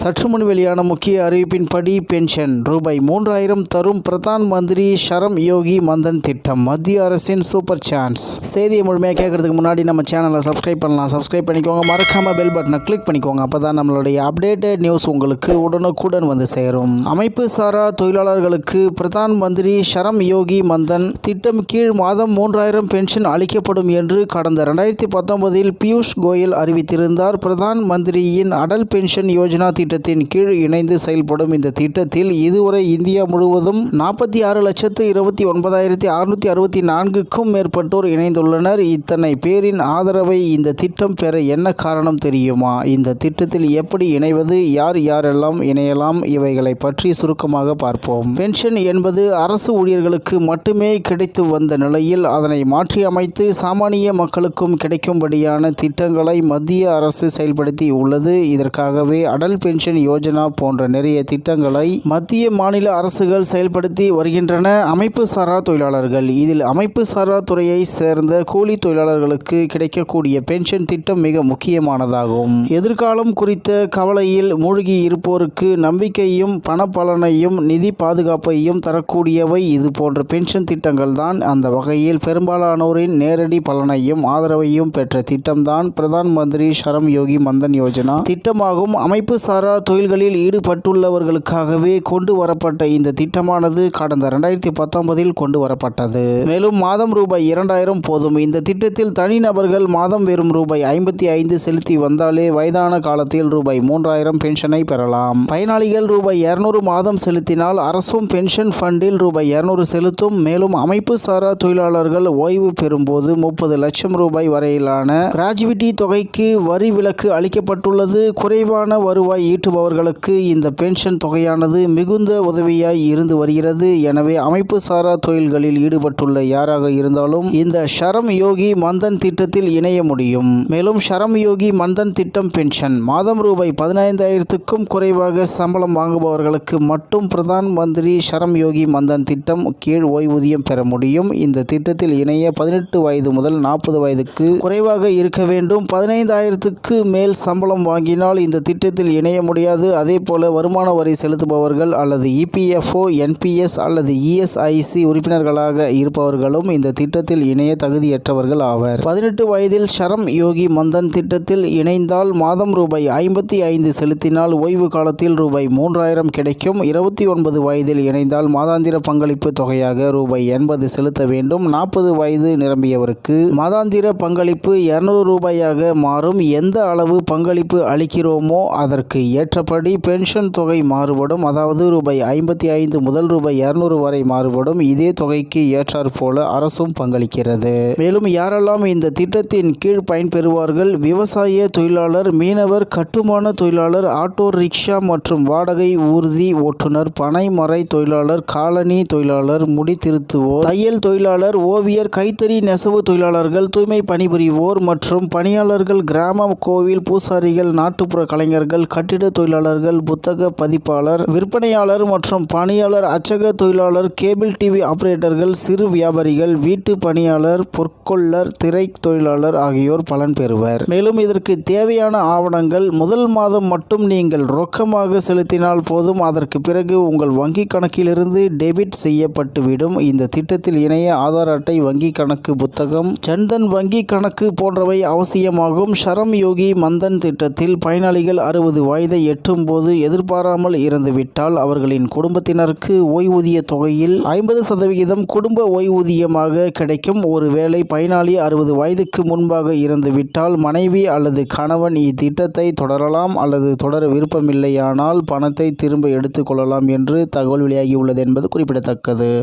சற்று முன் வெளியான முக்கிய அறிவிப்பின்படி பென்ஷன் ரூபாய் மூன்றாயிரம் தரும் பிரதான் மந்திரி ஷரம் யோகி மந்தன் திட்டம். மத்திய அரசின் சூப்பர் சான்ஸ் செய்தியை முழுமையாக கேட்கறதுக்கு முன்னாடி நம்ம சேனலை சப்ஸ்கிரைப் பண்ணலாம். சப்ஸ்கிரைப் பண்ணிக்கோங்க. மறக்காம பெல் பட்டனை கிளிக் பண்ணிக்கோங்க. அப்போ தான் நம்மளுடைய அப்டேட்டட் நியூஸ் உங்களுக்கு உடனுக்குடன் வந்து சேரும். அமைப்பு சாரா தொழிலாளர்களுக்கு பிரதான் மந்திரி ஷரம் யோகி மந்தன் திட்டம் கீழ் மாதம் மூன்றாயிரம் பென்ஷன் அளிக்கப்படும் என்று கடந்த ரெண்டாயிரத்தி பத்தொன்பதில் பியூஷ் கோயல் அறிவித்திருந்தார். பிரதான் மந்திரியின் அடல் பென்ஷன் யோஜனா திட்டம் திட்டத்தின் கீழ் இணைந்து செயல்படும் இந்த திட்டத்தில் இதுவரை இந்தியா முழுவதும் நாற்பத்தி ஆறு லட்சத்து இருபத்தி ஒன்பதாயிரத்தி அறுநூற்றி அறுபத்தி நான்குக்கும் மேற்பட்டோர் இணைந்துள்ளனர். இத்தனை பேரின் ஆதரவை இந்த திட்டம் பெற என்ன காரணம் தெரியுமா? இந்த திட்டத்தில் எப்படி இணைவது? யார் யாரெல்லாம் இணையலாம்? இவைகளை பற்றி சுருக்கமாக பார்ப்போம். பென்ஷன் என்பது அரசு ஊழியர்களுக்கு மட்டுமே கிடைத்து வந்த நிலையில் அதனை மாற்றி அமைத்து சாமானிய மக்களுக்கும் கிடைக்கும்படியான திட்டங்களை மத்திய அரசு செயல்படுத்தி உள்ளது. இதற்காகவே அடல் பென்ஷன் பென்ஷன் யோஜனா போன்ற நிறைய திட்டங்களை மத்திய மாநில அரசுகள் செயல்படுத்தி வருகின்றன. அமைப்பு சாரா தொழிலாளர்கள். இதில் அமைப்பு சாரா துறையை சேர்ந்த கூலி தொழிலாளர்களுக்கு கிடைக்கக்கூடிய பென்ஷன் திட்டம் மிக முக்கியமானதாகும். எதிர்காலம் குறித்த கவலையில் மூழ்கி இருப்போருக்கு நம்பிக்கையும் பணப்பலனையும் நிதி பாதுகாப்பையும் தரக்கூடியவை இது போன்ற பென்ஷன் திட்டங்கள் தான். அந்த வகையில் பெரும்பாலானோரின் நேரடி பலனையும் ஆதரவையும் பெற்ற திட்டம்தான் பிரதான் மந்திரி ஷரம் யோகி மந்தன் யோஜனா. திட்டமாகும் அமைப்பு சாரா தொழில்களில் ஈடுபட்டுள்ளவர்களுக்காகவே கொண்டு வரப்பட்ட இந்த திட்டமானது கடந்த இரண்டாயிரத்தி பத்தொன்பதில் கொண்டு வரப்பட்டது. மேலும் மாதம் ரூபாய் இரண்டாயிரம் போதும். இந்த திட்டத்தில் தனிநபர்கள் மாதம் வெறும் ரூபாய் ஐம்பத்தி ஐந்து செலுத்தி வந்தாலே வயதான காலத்தில் ரூபாய் மூன்றாயிரம் பென்ஷனை பெறலாம். பயனாளிகள் ரூபாய் இருநூறு மாதம் செலுத்தினால் அரசும் பென்ஷன் ஃபண்டில் ரூபாய் இருநூறு செலுத்தும். மேலும் அமைப்பு சாரா தொழிலாளர்கள் ஓய்வு பெறும்போது முப்பது லட்சம் ரூபாய் வரையிலான கிராஜுவிட்டி தொகைக்கு வரி விலக்கு அளிக்கப்பட்டுள்ளது. குறைவான வருவாய் ஈட்டுபவர்களுக்கு இந்த பென்ஷன் தொகையானது மிகுந்த உதவியாய் இருந்து வருகிறது. எனவே அமைப்பு சாரா தொழில்களில் ஈடுபட்டுள்ள யாராக இருந்தாலும் இந்த ஷரம் யோகி மந்தன் திட்டத்தில் இணைய முடியும். மேலும் ஷரம் யோகி மந்தன் திட்டம் பென்ஷன். மாதம் ரூபாய் பதினைந்தாயிரத்துக்கும் குறைவாக சம்பளம் வாங்குபவர்களுக்கு மட்டும் பிரதான் மந்திரி ஷரம் யோகி மந்தன் திட்டம் கீழ் ஓய்வூதியம் பெற முடியும். இந்த திட்டத்தில் இணைய பதினெட்டு வயது முதல் நாற்பது வயதுக்கு குறைவாக இருக்க வேண்டும். பதினைந்தாயிரத்துக்கு மேல் சம்பளம் வாங்கினால் இந்த திட்டத்தில் இணைய முடியாது. அதே போல வருமான வரி செலுத்துபவர்கள் அல்லது இபிஎஃப்ஓ என்பிஎஸ் அல்லது இஎஸ்ஐசி உறுப்பினர்களாக இருப்பவர்களும் இந்த திட்டத்தில் இணைய தகுதியற்றவர்கள் ஆவர். பதினெட்டு வயதில் ஷரம் யோகி மந்தன் திட்டத்தில் இணைந்தால் மாதம் ரூபாய் ஐம்பத்தி ஐந்து செலுத்தினால் ஓய்வு காலத்தில் ரூபாய் மூன்றாயிரம் கிடைக்கும். இருபத்தி ஒன்பது வயதில் இணைந்தால் மாதாந்திர பங்களிப்பு தொகையாக ரூபாய் எண்பது செலுத்த வேண்டும். நாற்பது வயது நிரம்பியவருக்கு மாதாந்திர பங்களிப்பு இருநூறு ரூபாயாக மாறும். எந்த அளவு பங்களிப்பு அளிக்கிறோமோ அதற்கு ஏற்றபடி பென்ஷன் தொகை மாறுபடும். அதாவது ரூபாய் ஐம்பத்தி ஐந்து முதல் ரூபாய் இருநூறு வரை மாறுபடும். இதே தொகைக்கு ஏற்றார் போல அரசும் பங்களிக்கிறது. மேலும் யாரெல்லாம் இந்த திட்டத்தின் கீழ் பயன்பெறுவார்கள்? விவசாய தொழிலாளர் மீனவர் கட்டுமான தொழிலாளர் ஆட்டோ ரிக்ஷா மற்றும் வாடகை ஊர்தி ஓட்டுநர் பனைமறை தொழிலாளர் காலனி தொழிலாளர் முடி திருத்துவோர் தையல் தொழிலாளர் ஓவியர் கைத்தறி நெசவு தொழிலாளர்கள் தூய்மை பணிபுரிவோர் மற்றும் பணியாளர்கள் கிராம கோவில் பூசாரிகள் நாட்டுப்புற கலைஞர்கள் கட்டிட தொழிலாளர்கள் புத்தக பதிப்பாளர் விற்பனையாளர் மற்றும் பணியாளர் அச்சக தொழிலாளர் கேபிள் டிவி ஆபரேட்டர்கள் சிறு வியாபாரிகள் வீட்டு பணியாளர் பொற்கொள்ளர் திரை தொழிலாளர் ஆகியோர் பலன் பெறுவர். மேலும் இதற்கு தேவையான ஆவணங்கள் முதல் மாதம் மட்டும் நீங்கள் ரொக்கமாக செலுத்தினால் போதும். அதற்கு பிறகு உங்கள் வங்கி கணக்கிலிருந்து டெபிட் செய்யப்பட்டுவிடும். இந்த திட்டத்தில் இணைய ஆதார் அட்டை வங்கி கணக்கு புத்தகம் ஜன்தன் வங்கி கணக்கு போன்றவை அவசியமாகும். ஷரம் யோகி மந்தன் திட்டத்தில் பயனாளிகள் அறுபது வயது இதை எட்டும்போது எதிர்பாராமல் இறந்துவிட்டால் அவர்களின் குடும்பத்தினருக்கு ஓய்வூதிய தொகையில் ஐம்பது சதவிகிதம் குடும்ப ஓய்வூதியமாக கிடைக்கும். ஒருவேளை பயனாளி அறுபது வயதுக்கு முன்பாக இறந்துவிட்டால் மனைவி அல்லது கணவன் இத்திட்டத்தை தொடரலாம் அல்லது தொடர விருப்பமில்லையானால் பணத்தை திரும்ப எடுத்துக்கொள்ளலாம் என்று தகவல் வெளியாகியுள்ளது என்பது குறிப்பிடத்தக்கது.